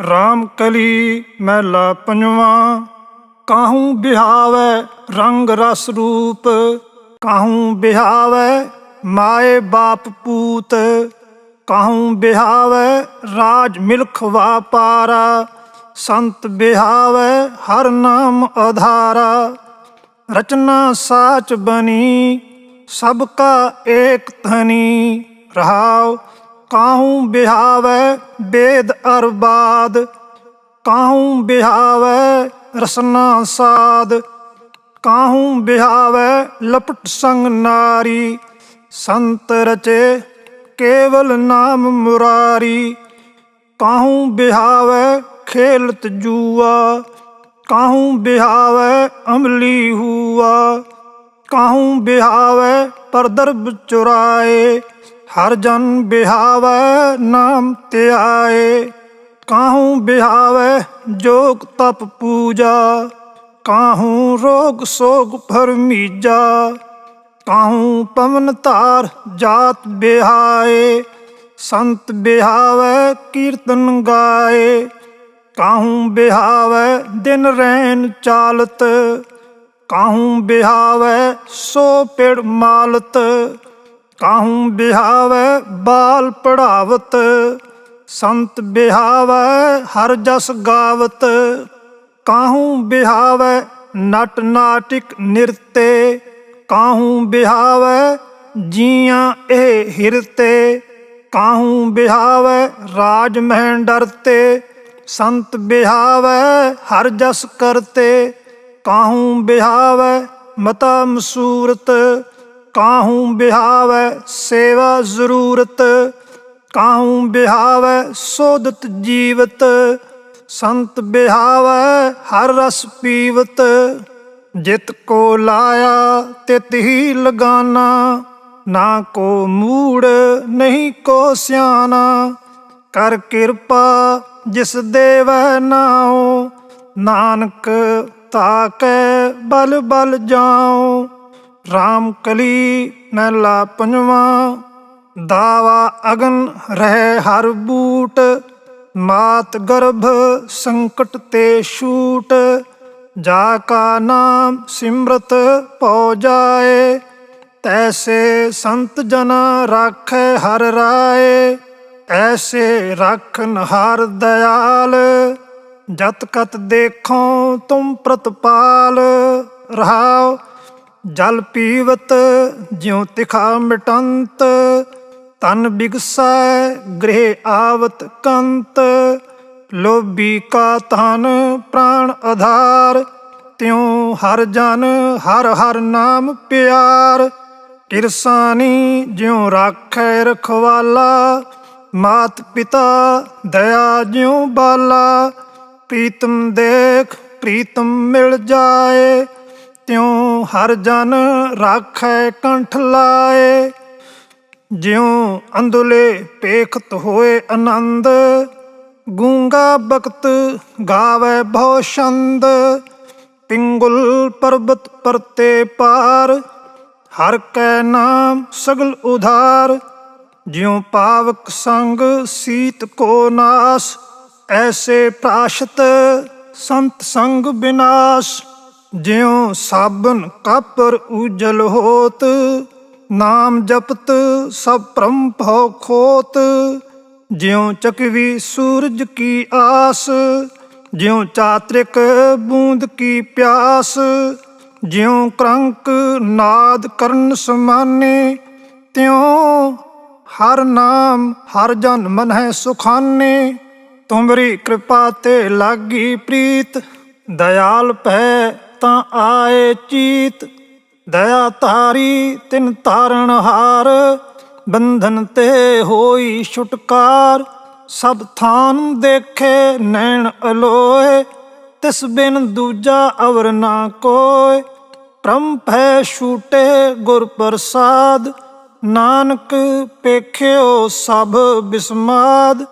RAM ਕਲੀ ਮਹਿਲਾ ਪੰਜਵਾਂ। ਕਾਹੂ ਬਿਹਾਵੈ ਰੰਗ ਰਸ ਰੂਪ। ਕਾਹੂ ਬਿਹਾਵੈ ਮਾਏ ਬਾਪ ਪੂਤ। ਕਾਹੂ ਬਿਹਾਵੈ ਰਾਜ ਮਿਲਖ ਵਾਪਾਰਾ। ਸੰਤ ਬਿਹਾਵੈ ਹਰ ਨਾਮ ਆਧਾਰਾ। ਰਚਨਾ ਸਾਚ ਬਨੀ ਸਭ ਕਾ ਏਕ ਧਨੀ। ਰਹਾਉ ਕਾਹੂ ਬਿਹਾਵੈ ਵੇਦ ਅਰਬਾਦ? ਕਾਹੂ ਬਿਹਾਵੈ ਰਸਨਾ ਸਾਦ? ਕਾਹੂ ਬਿਹਾਵੈ ਲਪਟ ਸੰਗ ਨਾਰੀ? ਸੰਤ ਰਚੇ ਕੇਵਲ ਨਾਮ ਮੁਰਾਰੀ? ਕਾਹੂ ਬਿਹਾਵੈ ਖੇਲਤ ਜੂਆ? ਕਾਹੂ ਬਿਹਾਵੈ ਅਮਲੀ ਹੂਆ? ਕਾਹੂ ਬਿਹਾਵੈ ਪਰਦਰਬ ਚੁਰਾਏ? ਹਰ ਜਨ ਬਿਹਾਵੈ ਨਾਮ ਧਿਆਏ ਕਾਹੂ ਬਿਹਾਵੈ ਜੋਗ ਤਪ ਪੂਜਾ, ਕਾਹੂ ਰੋਗ ਸੋਗ ਫਰਮੀਜਾ ਕਾਹੂ ਪਵਨ ਧਾਰ ਜਾਤ ਬਿਹਾਏ, ਸੰਤ ਬਿਹਾਵੈ ਕੀਰਤਨ ਗਾਏ, ਕਾਹੂ ਬਿਹਾਵੈ ਦਿਨ ਰੈਨ ਚਾਲਤ, ਕਾਹੂ ਬਿਹਾਵੈ ਸੋ ਪਿੜ ਮਾਲਤ ਕਾਹੂ ਬਿਹਾਵੈ ਬਾਲ ਪੜਾਵਤ, ਸੰਤ ਬਿਹਾਵੈ ਹਰ ਜਸ ਗਾਵਤ। ਕਾਹੂ ਬਿਹਾਵੈ ਨਟ ਨਾਟਿਕ ਨਿਰਤੇ, ਕਾਹੂ ਬਿਹਾਵੈ ਜੀਆਂ ਇਹ ਹਿਰਤੇ। ਕਾਹੂ ਬਿਹਾਵੈ ਰਾਜ ਮਹਿ ਡਰਤੇ, ਸੰਤ ਬਿਹਾਵੈ ਹਰ ਜਸ ਕਰਤੇ। ਕਾਹੂ ਬਿਹਾਵੈ ਮਤਾ ਮਸੂਰਤ ਕਾਹੂ ਬਿਹਾਵੈ ਸੇਵਾ ਜ਼ਰੂਰਤ, ਕਾਹੂ ਬਿਹਾਵੈ ਸੋਦਤ ਜੀਵਤ? ਸੰਤ ਬਿਹਾਵੈ ਹਰ ਰਸ ਪੀਵਤ, ਜਿਤ ਕੋ ਲਾਇਆ ਤਿਤ ਹੀ ਲਗਾਨਾ, ਨਾ ਕੋ ਮੂੜ ਨਹੀਂ ਕੋ ਸਿਆਣਾ ਕਰ ਕਿਰਪਾ ਜਿਸ ਦੇਵੈ ਨਾਉ, ਨਾਨਕ ਤਾਕੈ ਬਲ ਬਲ ਜਾਉ। RAM ਕਲੀ ਮਹਿਲਾ ਪੰਜਵਾਂ ਦਾਵਾ ਅਗਨ ਰਹਿ ਹਰ ਬੂਟ, ਮਾਤ ਗਰਭ ਸੰਕਟ ਤੇ ਛੂਟ, ਜਾ ਕਾ ਨਾਮ ਸਿਮਰਤ ਪਉ ਜਾਏ, ਤੈਸੇ ਸੰਤ ਜਨ ਰਾਖੈ ਹਰ ਰਾਏ, ਐਸੇ ਰਖਨ ਹਰ ਦਇਆਲ, ਜਤ ਕਤ ਦੇਖੋ ਤੁਮ ਪ੍ਰਤਪਾਲ ਰਹਾਓ ਜਲ ਪੀਵਤ ਜਿਉ ਤਿਖਾ ਮਿਟੰਤ, ਤਨ ਬਿਗਸੈ ਗ੍ਰਹਿ ਆਵਤ ਕੰਤ। ਲੋਭੀ ਕਾ ਤਨ ਪ੍ਰਾਣ ਆਧਾਰ, ਤਿਉ ਹਰ ਜਨ ਹਰ ਹਰ ਨਾਮ ਪਿਆਰ। ਕਿਰਸਾਨੀ ਜਿਉ ਰਾਖੈ ਰਖਵਾਲਾ, ਮਾਤ ਪਿਤਾ ਦਇਆ ਜਿਉ ਬਾਲਾ। ਪ੍ਰੀਤਮ ਦੇਖ ਪ੍ਰੀਤਮ ਮਿਲ ਜਾਏ ਤਿਉ ਹਰ ਜਨ ਰਾਖੈ ਕੰਠ ਲਾਏ। ਜਿਉ ਅੰਦੁਲੇ ਪੇਖਤ ਹੋਏ ਆਨੰਦ, ਗੂੰਗਾ ਬਖਤ ਗਾਵੇ ਬਹੁ ਛੰਦ। ਪਿੰਗੁਲ ਪਰਬਤ ਪਰਤੇ ਪਾਰ, ਹਰ ਕੈ ਨਾਮ ਸਗਲ ਉਧਾਰ। ਜਿਉ ਪਾਵਕ ਸੰਗ ਸੀਤ ਕੋ ਨਾਸ, ਐਸੇ ਪ੍ਰਾਸ਼ਤ ਸੰਤ ਸੰਗ ਬਿਨਾਸ਼। ਜਿਉ ਸਾਬਨ ਕਾਪਰ ਉਜਲ ਹੋਤ, ਨਾਮ ਜਪਤ ਸਭ ਭ੍ਰਮ ਭਉ ਖੋਤ। ਜਿਉ ਚਕਵੀ ਸੂਰਜ ਕੀ ਆਸ, ਜਿਉ ਚਾਤ੍ਰਿਕ ਬੂੰਦ ਕੀ ਪਿਆਸ। ਜਿਉ ਕਰੰਕ ਨਾਦ ਕਰਨ ਸਮਾਨੇ, ਤਿਉ ਹਰ ਨਾਮ ਹਰ ਜਨ ਮਨ ਹੈ ਸੁਖਾਨੇ। ਤੁਮਰੀ ਕਿਰਪਾ ਤੇ ਲਾਗੀ ਪ੍ਰੀਤ, ਦਇਆਲ ਭੈ ਤਾਂ ਆਏ ਚੀਤ, ਦਇਆ ਤਾਰੀ ਤਿਨ ਤਾਰਨ ਹਾਰ। ਬੰਧਨ ਤੇ ਹੋਈ ਛੁਟਕਾਰ, ਸਭ ਥਾਨ ਦੇਖੇ ਨੈਣ ਅਲੋਏ। ਤਿਸ ਬਿਨ ਦੂਜਾ ਅਵਰ ਨਾ ਕੋਇ ਪ੍ਰਮ ਹੈ ਛੂਟੇ ਗੁਰ ਪ੍ਰਸਾਦ, ਨਾਨਕ ਪੇਖਿਓ ਸਭ ਬਿਸਮਾਦ।